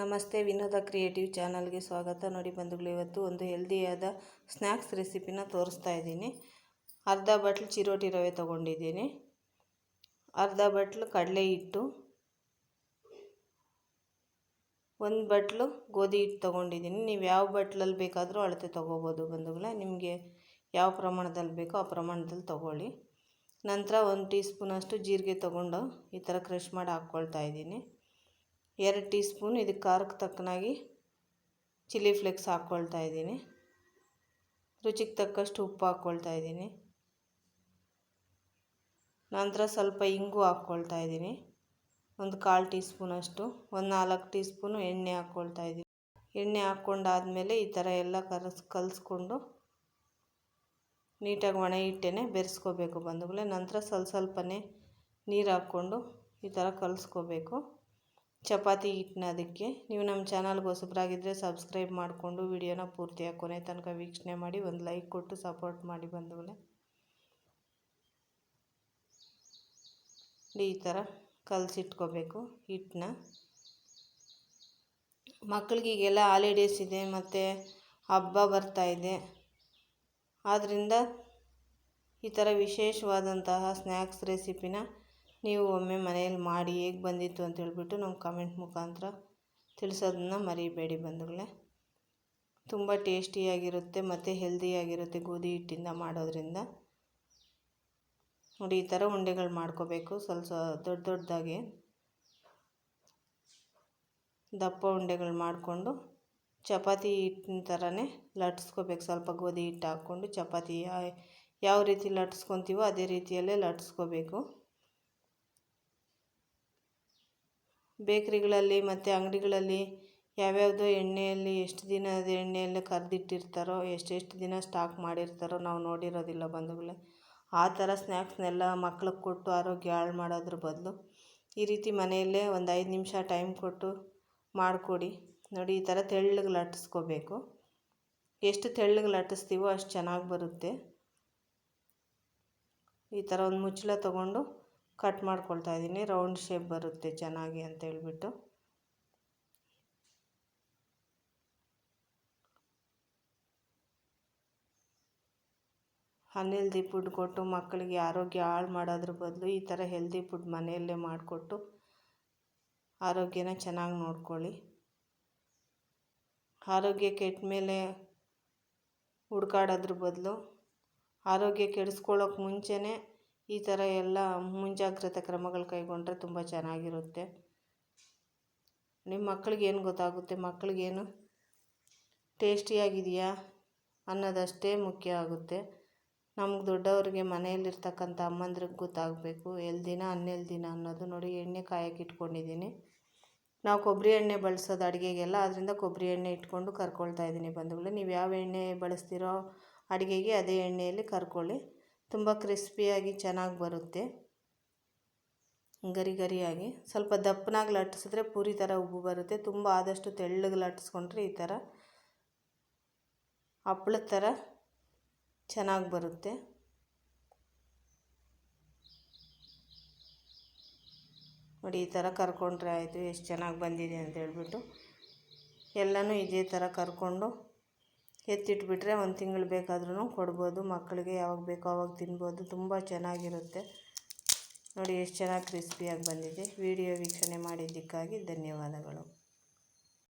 ನಮಸ್ತೆ, ವಿನೋದ ಕ್ರಿಯೇಟಿವ್ ಚಾನಲ್ಗೆ ಸ್ವಾಗತ. ನೋಡಿ ಬಂಧುಗಳು, ಇವತ್ತು ಒಂದು ಹೆಲ್ದಿಯಾದ ಸ್ನ್ಯಾಕ್ಸ್ ರೆಸಿಪಿನ ತೋರಿಸ್ತಾ ಇದ್ದೀನಿ. ಅರ್ಧ ಬಟ್ಲು ಚಿರೋಟಿ ರವೆ ತೊಗೊಂಡಿದ್ದೀನಿ. ಅರ್ಧ ಬಟ್ಲು ಕಡಲೆ ಹಿಟ್ಟು. ಒಂದು ಬಟ್ಲು ಗೋಧಿ ಹಿಟ್ಟು ತೊಗೊಂಡಿದ್ದೀನಿ. ನೀವು ಯಾವ ಬಟ್ಲಲ್ಲಿ ಬೇಕಾದರೂ ಅಳತೆ ತೊಗೋಬೋದು ಬಂಧುಗಳೇ. ನಿಮಗೆ ಯಾವ ಪ್ರಮಾಣದಲ್ಲಿ ಬೇಕೋ ಆ ಪ್ರಮಾಣದಲ್ಲಿ ತೊಗೊಳ್ಳಿ. ನಂತರ ಒಂದು ಟೀ ಸ್ಪೂನಷ್ಟು ಜೀರಿಗೆ ತೊಗೊಂಡು ಈ ಥರ ಕ್ರಷ್ ಮಾಡಿ ಹಾಕ್ಕೊಳ್ತಾ ಇದ್ದೀನಿ. ಎರಡು ಟೀ ಸ್ಪೂನ್ ಇದಕ್ಕೆ ಖಾರಕ್ಕೆ ತಕ್ಕನಾಗಿ ಚಿಲ್ಲಿ ಫ್ಲೇಕ್ಸ್ ಹಾಕ್ಕೊಳ್ತಾ ಇದ್ದೀನಿ. ರುಚಿಗೆ ತಕ್ಕಷ್ಟು ಉಪ್ಪು ಹಾಕ್ಕೊಳ್ತಾ ಇದ್ದೀನಿ. ನಂತರ ಸ್ವಲ್ಪ ಇಂಗು ಹಾಕ್ಕೊಳ್ತಾ ಇದ್ದೀನಿ. ಒಂದು ಕಾಲು ಟೀ ಸ್ಪೂನಷ್ಟು ಒಂದು ನಾಲ್ಕು ಟೀ ಸ್ಪೂನು ಎಣ್ಣೆ ಹಾಕ್ಕೊಳ್ತಾ ಇದ್ದೀನಿ. ಎಣ್ಣೆ ಹಾಕ್ಕೊಂಡಾದಮೇಲೆ ಈ ಥರ ಎಲ್ಲ ಕಲಸ್ ಕಲಿಸ್ಕೊಂಡು ನೀಟಾಗಿ ಒಣ ಹಿಟ್ಟೆನೇ ಬೆರೆಸ್ಕೋಬೇಕು ಬಂಧುಗಳೇ ನಂತರ ಸ್ವಲ್ಪ ಸ್ವಲ್ಪನೇ ನೀರು ಹಾಕ್ಕೊಂಡು ಈ ಥರ ಕಲಿಸ್ಕೋಬೇಕು. ಚಪಾತಿ ಹಿಟ್ಟನ್ನ ಅದಕ್ಕೆ. ನೀವು ನಮ್ಮ ಚಾನಲ್ಗೆ ಹೊಸಬ್ರಾಗಿದ್ದರೆ ಸಬ್ಸ್ಕ್ರೈಬ್ ಮಾಡಿಕೊಂಡು ವಿಡಿಯೋನ ಪೂರ್ತಿಯಾಗಿ ಕೊನೆ ತನಕ ವೀಕ್ಷಣೆ ಮಾಡಿ, ಒಂದು ಲೈಕ್ ಕೊಟ್ಟು ಸಪೋರ್ಟ್ ಮಾಡಿ ಬಂದವಳೆ ಈ ಥರ ಕಲಸಿಟ್ಕೋಬೇಕು ಹಿಟ್ಟನ್ನ ಮಕ್ಕಳಿಗೆ ಈಗೆಲ್ಲ ಹಾಲಿಡೇಸ್ ಇದೆ, ಮತ್ತು ಹಬ್ಬ ಬರ್ತಾ ಇದೆ. ಆದ್ದರಿಂದ ಈ ಥರ ವಿಶೇಷವಾದಂತಹ ಸ್ನ್ಯಾಕ್ಸ್ ರೆಸಿಪಿನ ನೀವು ಒಮ್ಮೆ ಮನೆಯಲ್ಲಿ ಮಾಡಿ ಹೇಗೆ ಬಂದಿತ್ತು ಅಂತ ಹೇಳ್ಬಿಟ್ಟು ನಮ್ಮ ಕಮೆಂಟ್ ಮುಖಾಂತರ ತಿಳಿಸೋದನ್ನ ಮರಿಬೇಡಿ ಬಂಧುಗಳೇ. ತುಂಬ ಟೇಸ್ಟಿಯಾಗಿರುತ್ತೆ, ಮತ್ತು ಹೆಲ್ದಿಯಾಗಿರುತ್ತೆ ಗೋಧಿ ಹಿಟ್ಟಿಂದ ಮಾಡೋದ್ರಿಂದ. ನೋಡಿ, ಈ ಥರ ಉಂಡೆಗಳು ಮಾಡ್ಕೋಬೇಕು. ಸ್ವಲ್ಪ ದೊಡ್ಡ ದೊಡ್ಡದಾಗಿ ದಪ್ಪ ಉಂಡೆಗಳು ಮಾಡಿಕೊಂಡು ಚಪಾತಿ ಹಿಟ್ಟಿನ ಥರನೇ ಲಟ್ಸ್ಕೋಬೇಕು. ಸ್ವಲ್ಪ ಗೋಧಿ ಹಿಟ್ಟು ಹಾಕ್ಕೊಂಡು ಚಪಾತಿ ಯಾವ ರೀತಿ ಲಟ್ಸ್ಕೊತೀವೋ ಅದೇ ರೀತಿಯಲ್ಲೇ ಲಟ್ಸ್ಕೋಬೇಕು. ಬೇಕ್ರಿಗಳಲ್ಲಿ ಮತ್ತು ಅಂಗಡಿಗಳಲ್ಲಿ ಯಾವ್ಯಾವುದೋ ಎಣ್ಣೆಯಲ್ಲಿ ಎಷ್ಟು ದಿನದ ಎಣ್ಣೆಯಲ್ಲಿ ಕರೆದಿಟ್ಟಿರ್ತಾರೋ, ಎಷ್ಟೆಷ್ಟು ದಿನ ಸ್ಟಾಕ್ ಮಾಡಿರ್ತಾರೋ ನಾವು ನೋಡಿರೋದಿಲ್ಲ ಬಂಧುಗಳೇ. ಆ ಥರ ಸ್ನ್ಯಾಕ್ಸ್ನೆಲ್ಲ ಮಕ್ಳಿಗೆ ಕೊಟ್ಟು ಆರೋಗ್ಯ ಹಾಳು ಮಾಡೋದ್ರ ಬದಲು ಈ ರೀತಿ ಮನೆಯಲ್ಲೇ ಒಂದು ಐದು ನಿಮಿಷ ಟೈಮ್ ಕೊಟ್ಟು ಮಾಡಿಕೊಡಿ. ನೋಡಿ, ಈ ಥರ ತೆಳ್ಳಗೆ ಲಟ್ಟಿಸ್ಕೋಬೇಕು. ಎಷ್ಟು ತೆಳ್ಳಗೆ ಲಟ್ಟಿಸ್ತೀವೋ ಅಷ್ಟು ಚೆನ್ನಾಗಿ ಬರುತ್ತೆ. ಈ ಥರ ಒಂದು ಮುಚ್ಚಳ ತೊಗೊಂಡು ಕಟ್ ಮಾಡ್ಕೊಳ್ತಾ ಇದ್ದೀನಿ. ರೌಂಡ್ ಶೇಪ್ ಬರುತ್ತೆ ಚೆನ್ನಾಗಿ ಅಂತ ಹೇಳ್ಬಿಟ್ಟು. ಅನ್ಹೆಲ್ದಿ ಫುಡ್ ಕೊಟ್ಟು ಮಕ್ಕಳಿಗೆ ಆರೋಗ್ಯ ಹಾಳು ಮಾಡೋದ್ರ ಬದಲು ಈ ಥರ ಹೆಲ್ದಿ ಫುಡ್ ಮನೆಯಲ್ಲೇ ಮಾಡಿಕೊಟ್ಟು ಆರೋಗ್ಯನ ಚೆನ್ನಾಗಿ ನೋಡ್ಕೊಳ್ಳಿ. ಆರೋಗ್ಯ ಕೆಟ್ಟ ಮೇಲೆ ಹುಡ್ಕಾಡೋದ್ರ ಬದಲು ಆರೋಗ್ಯ ಕೆಡಿಸ್ಕೊಳ್ಳೋಕೆ ಮುಂಚೆನೇ ಈ ಥರ ಎಲ್ಲ ಮುಂಜಾಗ್ರತೆ ಕ್ರಮಗಳು ಕೈಗೊಂಡ್ರೆ ತುಂಬ ಚೆನ್ನಾಗಿರುತ್ತೆ. ನಿಮ್ಮ ಮಕ್ಳಿಗೆ ಏನು ಗೊತ್ತಾಗುತ್ತೆ? ಮಕ್ಕಳಿಗೇನು ಟೇಸ್ಟಿಯಾಗಿದೆಯಾ ಅನ್ನೋದಷ್ಟೇ ಮುಖ್ಯ ಆಗುತ್ತೆ. ನಮ್ಗೆ ದೊಡ್ಡವ್ರಿಗೆ ಮನೆಯಲ್ಲಿರ್ತಕ್ಕಂಥ ಅಮ್ಮಂದ್ರಿಗೆ ಗೊತ್ತಾಗಬೇಕು. ಎಲ್ದಿನ ದಿನ ಅನ್ನೋದು ನೋಡಿ ಎಣ್ಣೆ ಕಾಯಕ್ಕೆ ಇಟ್ಕೊಂಡಿದ್ದೀನಿ. ನಾವು ಕೊಬ್ಬರಿ ಎಣ್ಣೆ ಬಳಸೋದು ಅಡುಗೆಗೆಲ್ಲ ಅದರಿಂದ ಕೊಬ್ಬರಿ ಎಣ್ಣೆ ಇಟ್ಕೊಂಡು ಕರ್ಕೊಳ್ತಾ ಇದ್ದೀನಿ ಬಂಧುಗಳು. ನೀವು ಯಾವ ಎಣ್ಣೆ ಬಳಸ್ತೀರೋ ಅಡುಗೆಗೆ ಅದೇ ಎಣ್ಣೆಯಲ್ಲಿ ಕರ್ಕೊಳ್ಳಿ. ತುಂಬ ಕ್ರಿಸ್ಪಿಯಾಗಿ ಚೆನ್ನಾಗಿ ಬರುತ್ತೆ. ಗರಿ ಗರಿಯಾಗಿ ಸ್ವಲ್ಪ ದಪ್ಪನಾಗಿ ಲಟ್ಟಿಸಿದ್ರೆ ಪೂರಿ ಥರ ಉಬ್ಬು ಬರುತ್ತೆ. ತುಂಬ ಆದಷ್ಟು ತೆಳ್ಳಗೆ ಲಟ್ಟಿಸ್ಕೊಂಡ್ರೆ ಈ ಥರ ಹಪ್ಪಳದ ಥರ ಚೆನ್ನಾಗಿ ಬರುತ್ತೆ. ನೋಡಿ, ಈ ಥರ ಕರ್ಕೊಂಡ್ರೆ ಆಯಿತು, ಎಷ್ಟು ಚೆನ್ನಾಗಿ ಬಂದಿದೆ ಅಂತ ಹೇಳ್ಬಿಟ್ಟು ಎಲ್ಲನೂ ಇದೇ ಥರ ಕರ್ಕೊಂಡು ಎತ್ತಿಟ್ಬಿಟ್ರೆ ಒಂದು ತಿಂಗಳು ಬೇಕಾದ್ರೂ ಕೊಡ್ಬೋದು, ಮಕ್ಕಳಿಗೆ ಯಾವಾಗ ಬೇಕೋ ಆವಾಗ ತಿನ್ಬೋದು. ತುಂಬ ಚೆನ್ನಾಗಿರುತ್ತೆ. ನೋಡಿ, ಎಷ್ಟು ಚೆನ್ನಾಗಿ ಕ್ರಿಸ್ಪಿಯಾಗಿ ಬಂದಿದೆ. ವಿಡಿಯೋ ವೀಕ್ಷಣೆ ಮಾಡಿದ್ದಕ್ಕಾಗಿ ಧನ್ಯವಾದಗಳು.